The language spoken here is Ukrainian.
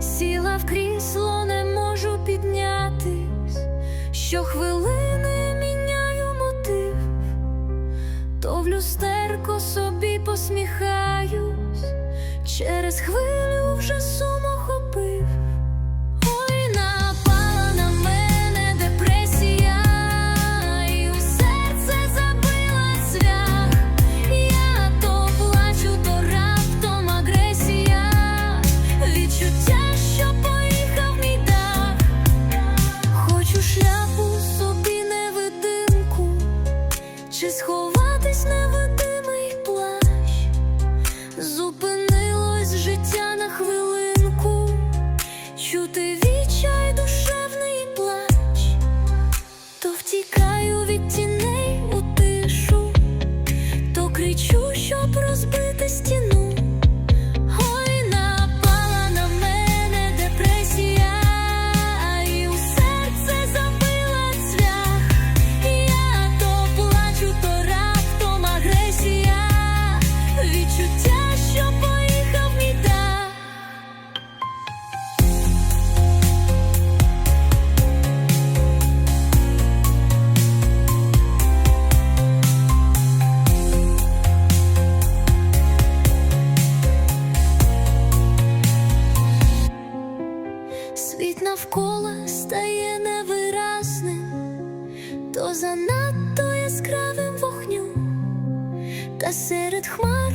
сіла в крісло, не можу піднятись, щохвилини міняю мотив, то в люстерко собі посміхаюсь, через хвилю чи сховатись невидимий плащ. Зупинилось життя на хвилинку, чути відчай душевний плач, то втікаю від тіней Світ навколо стає невиразним, то занадто яскравим вогню, та серед хмар